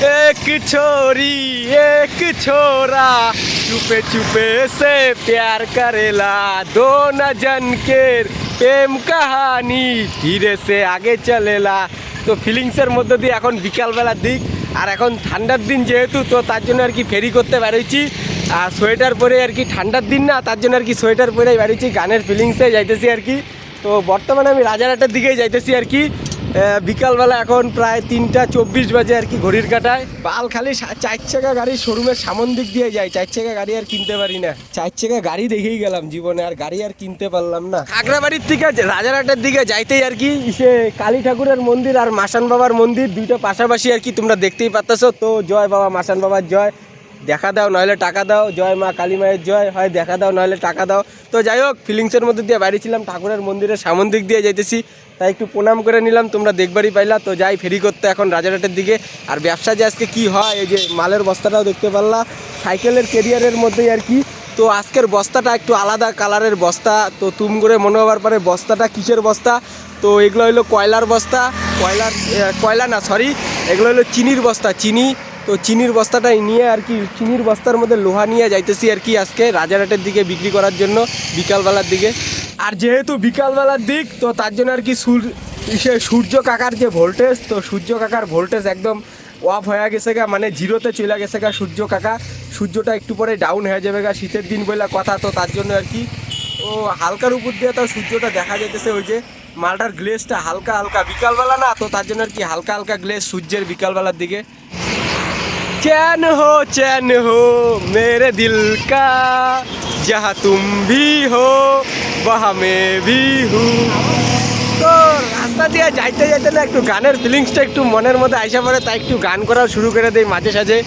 एक छोरी एक छोरा चुपे चुपे से प्यार करेला दो न जन के প্রেম কাহানি ধীরে সে আগে চলেলা তো ফিলিংসের মধ্যে দিয়ে এখন বিকালবেলার দিক আর এখন ঠান্ডার দিন যেহেতু তো তার জন্য আর কি ফেরি করতে বেরোচ্ছি আর সোয়েটার পরে আর কি ঠান্ডার দিন না তার জন্য আর কি সোয়েটার পরেই বেরোচ্ছি গানের ফিলিংসে যাইতেছি আর কি তো বর্তমানে আমি রাজারহাটের দিকেই যাইতেছি আর কি আহ, বিকালবেলা এখন প্রায় তিনটা চব্বিশ বাজে আর কি ঘড়ির কাটায়। বাল খালি চার চাকা গাড়ি শোরুমের সামন দিক দিয়ে যায়। চার চাকা গাড়ি আর কিনতে পারি না। চার চাকা গাড়ি দেখেই গেলাম জীবনে আর গাড়ি আর কিনতে পারলাম না। খাগড়াবাড়ির থেকে রাজারহাটের দিকে যাইতেই আর কি সে কালী ঠাকুরের মন্দির আর মাসান বাবার মন্দির দুইটা পাশাপাশি আর কি তোমরা দেখতেই পাচ্ছ তো জয় বাবা মাসান বাবার জয়। দেখা দাও নইলে টাকা দাও। জয় মা কালী মায়ের জয়। হয় দেখা দাও নইলে টাকা দাও। তো যাই হোক ফিলিংসের মধ্যে দিয়ে বাড়ি ছিলাম। ঠাকুরের মন্দিরের সামন দিক দিয়ে যাইতেছি। তাই একটু প্রণাম করে নিলাম, তোমরা দেখবারই পাইলা। তো যাই, ফেরি করতে এখন রাজারহাটের দিকে। আর ব্যবসা যে আজকে কি হয়, এই যে মালের বস্তাটাও দেখতে পারলা। সাইকেলের কেরিয়ারের মধ্যেই আর কি। তো আজকের বস্তাটা একটু আলাদা কালারের বস্তা। তো তুম করে মনে হওয়ার পরে বস্তাটা কিসের বস্তা? তো এগুলো হলো কয়লার বস্তা। কয়লার কয়লা না সরি এগুলো হলো চিনির বস্তা, চিনি। তো চিনির বস্তাটাই নিয়ে আর কি, চিনির বস্তার মধ্যে লোহা নিয়ে যাইতেছি আর কি আজকে রাজারহাটের দিকে বিক্রি করার জন্য, বিকালবেলার দিকে। আর যেহেতু বিকালবেলার দিক তো তার জন্য আর কি সূর্য ইসে সূর্য কাকার যে ভোল্টেজ তো সূর্য কাকার ভোল্টেজ একদম অফ হয়ে গেছে গা মানে জিরোতে চলে গেছে গা সূর্য কাকা সূর্যটা একটু পরে ডাউন হয়ে যাবে গা শীতের দিন বলে কথা তো তার জন্য আর কি ও হালকার উপর দিয়ে তো সূর্যটা দেখা যাইতেছে ওই যে মালটার গ্লেসটা হালকা হালকা বিকালবেলা না তো তার জন্য আর কি হালকা হালকা গ্লেস সূর্যের বিকালবেলার দিকে चैन हो चैन हो मेरे दिल का जहाँ तुम भी हो বাহামে বিহু তো রাস্তা দিয়ে যাইতে যাইতে না একটু গানের ফিলিংসটা একটু মনের মধ্যে আইসা পড়ে, তাই একটু গান করাও শুরু করে দেয় মাঝে সাঝে।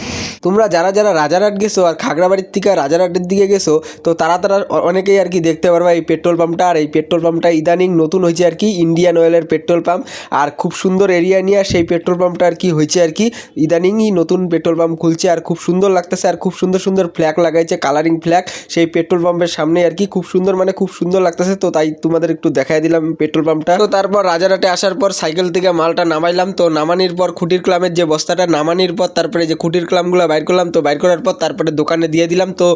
তোমরা যারা যারা রাজারহাট গেছো আর খাগড়াবাড়ির থেকে রাজারহাটের দিকে গেছো, তো তারা তারা অনেকেই আর কি দেখতে পারবা এই পেট্রোল পাম্পটা। আর এই পেট্রোল পাম্পটা ইদানিং নতুন হয়েছে আর কি ইন্ডিয়ান অয়েলের পেট্রোল পাম্প। আর খুব সুন্দর এরিয়া নিয়ে সেই পেট্রোল পাম্পটা আর কি হয়েছে আর কি, ইদানিংই নতুন পেট্রোল পাম্প খুলছে। আর খুব সুন্দর লাগতেছে আর খুব সুন্দর সুন্দর ফ্ল্যাগ লাগাইছে কালারিং ফ্ল্যাগ সেই পেট্রোল পাম্পের সামনে আর কি খুব সুন্দর মানে খুব সুন্দর লাগতেছে। তো তাই তোমাদের একটু দেখাই দিলাম পেট্রোল পাম্পটা। তো তারপর রাজারহাটে আসার পর সাইকেল থেকে মালটা নামাইলাম। তো নামানির পর খুঁটির ক্লামের যে বস্তাটা, নামানির পর তারপরে যে খুঁটির ক্লামগুলো বাইর করলাম, তো বাইর করার পর তারপরে দোকানে দিয়ে দিলাম। তো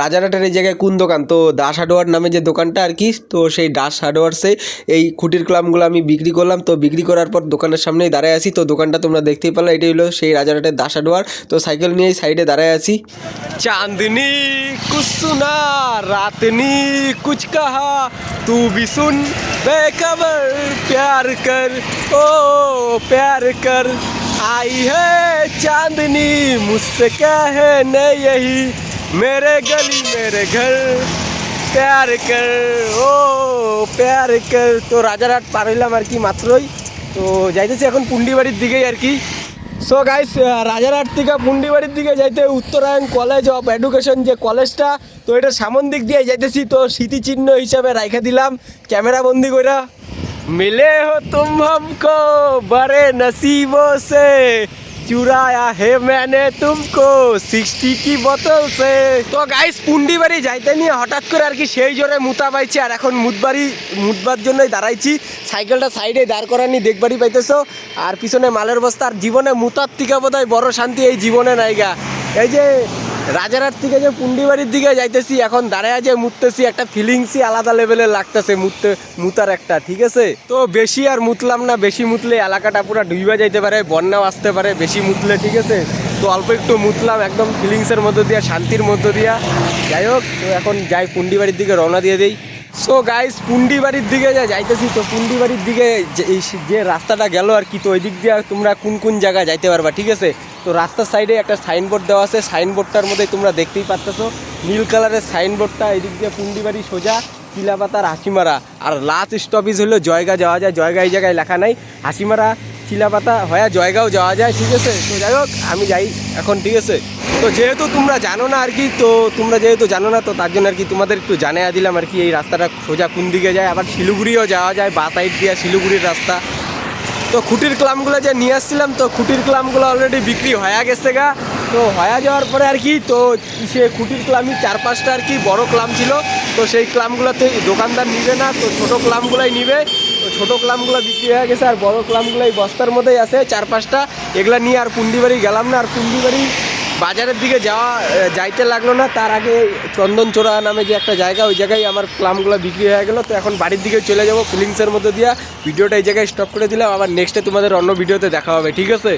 রাজারহাটের এই জায়গায় কোন দোকান? তো দাস হার্ডওয়ার নামে যে দোকানটা আর কি, তো সেই দাস হার্ডওয়ার্সে এই খুঁটির কলামগুলো আমি বিক্রি করলাম। তো বিক্রি করার পর দোকানের সামনেই দাঁড়ায় আছি। তো দোকানটা তোমরা দেখতেই পেল, এটাই হলো সেই রাজারহাটের দাস হার্ডওয়ার। তো সাইকেল নিয়ে সাইডে দাঁড়ায় আছি। চাঁদনি কুসুনা, রাতনি কুচকাহা তু বিসুন বেখবর, প্যার কর, ও প্যার কর। आई है चांदनी मुझसे कहने यही मेरे गली मेरे घर প্যার কর ও প্যার কর তো রাজারহাট পার হইলাম আর কি মাত্রই তো যাইতেছি এখন পুন্ডিবাড়ির দিকেই আর কি সো গাইস রাজারহাট থেকে পুন্ডিবাড়ির দিকে যাইতে উত্তরায়ণ কলেজ অফ এডুকেশন যে কলেজটা তো এটা সামন দিক দিয়ে যাইতেছি তো স্মৃতিচিহ্ন হিসাবে রাইখা দিলাম ক্যামেরা বন্দি কইরা मिले हो तुम हमको बड़े नसीबों से चुराया है मैंने तुमको সিক্সটি কি বোতল সে তো গাইস পুন্ডি বাড়ি যাইতে নিয়ে হঠাৎ করে আর কি সেই জোরে মুতা পাইছি আর এখন মুতবাড়ি মুতবার জন্যই দাঁড়াইছি সাইকেলটা সাইডে দাঁড় করানি দেখবারই পাইতেছো আর পিছনে মালের বস্তা আর জীবনে মুতার থেকে বোধ বড় শান্তি এই জীবনে নাইগা এই যে রাজারহাট থেকে যে পুন্ডিবাড়ির দিকে যাইতেছি, এখন দাঁড়ায় যে মুততেছি, একটা ফিলিংসই আলাদা লেভেলের লাগতেছে, মুততে, মুতার একটা, ঠিক আছে? তো বেশি আর মুতলাম না, বেশি মুতলে এলাকাটা পুরো ডুইবা যাইতে পারে, বন্যাও আসতে পারে, বেশি মুতলে, ঠিক আছে? তো অল্প একটু মুতলাম, একদম ফিলিংসের মধ্য দিয়া, শান্তির মধ্য দিয়া। যাই হোক, তো এখন যাই পুন্ডিবাড়ির দিকে রওনা দিয়ে দেই। সো গাইস পুন্ডিবাড়ির দিকে যা যাইতেছি, তো পুন্ডিবাড়ির দিকে যে রাস্তাটা গেল আর কি, তো ওই দিক দিয়ে তোমরা কোন কোন জায়গায় যাইতে পারবা, ঠিক আছে? তো রাস্তার সাইডে একটা সাইনবোর্ড দেওয়া আছে। সাইনবোর্ডটার মধ্যে তোমরা দেখতেই পাচ্ছ নীল কালারের সাইনবোর্ডটা এদিক দিয়ে পুন্ডিবাড়ি সোজা, চিলাপাতার হাসিমারা। আর লাস্ট স্টপেজ হলো জয়গা যাওয়া যায়। জয়গা এই জায়গায় লেখা নাই, হাসিমারা, চিলাপাতা হয়ে জয়গাও যাওয়া যায়, ঠিক আছে? তো যাই হোক, আমি যাই এখন, ঠিক আছে? তো যেহেতু তোমরা জানো না আর কি, তো তোমরা যেহেতু জানো না, তো তার জন্য আর কি তোমাদের একটু জানিয়ে দিলাম আর কি, এই রাস্তাটা সোজা কোন দিকে যায়? আবার শিলিগুড়িও যাওয়া যায়, বা সাইড দিয়ে শিলিগুড়ির রাস্তা। তো খুঁটির ক্লামগুলো যে নিয়ে আসছিলাম, তো খুঁটির ক্লামগুলো অলরেডি বিক্রি হয়ে গেছে গা। তো হয়ে যাওয়ার পরে আর কি, তো সে খুঁটির ক্লামই চার পাঁচটা আর কি বড় ক্লাম ছিল। তো সেই ক্লামগুলোতে দোকানদার নিবে না, তো ছোটো ক্লামগুলোই নিবে। তো ছোটো ক্লামগুলো বিক্রি হয়ে গেছে আর বড় ক্লামগুলো এই বস্তার মধ্যেই আছে চার পাঁচটা। এগুলো নিয়ে আর পুন্ডিবাড়ি গেলাম না, আর পুন্ডিবাড়ি বাজারের দিকে যাওয়া যাইতে লাগল না। তার আগে চন্দনচোড়া নামে যে একটা জায়গা, ওই জায়গায় আমার প্লামগুলো বিক্রি হয়ে গেলো। তো এখন বাড়ির দিকে চলে যাব। ফিলিংসের মধ্যে দিয়া। ভিডিওটা এই জায়গায় স্টপ করে দিলাম। আবার নেক্সটে তোমাদের অন্য ভিডিওতে দেখা হবে। ঠিক আছে?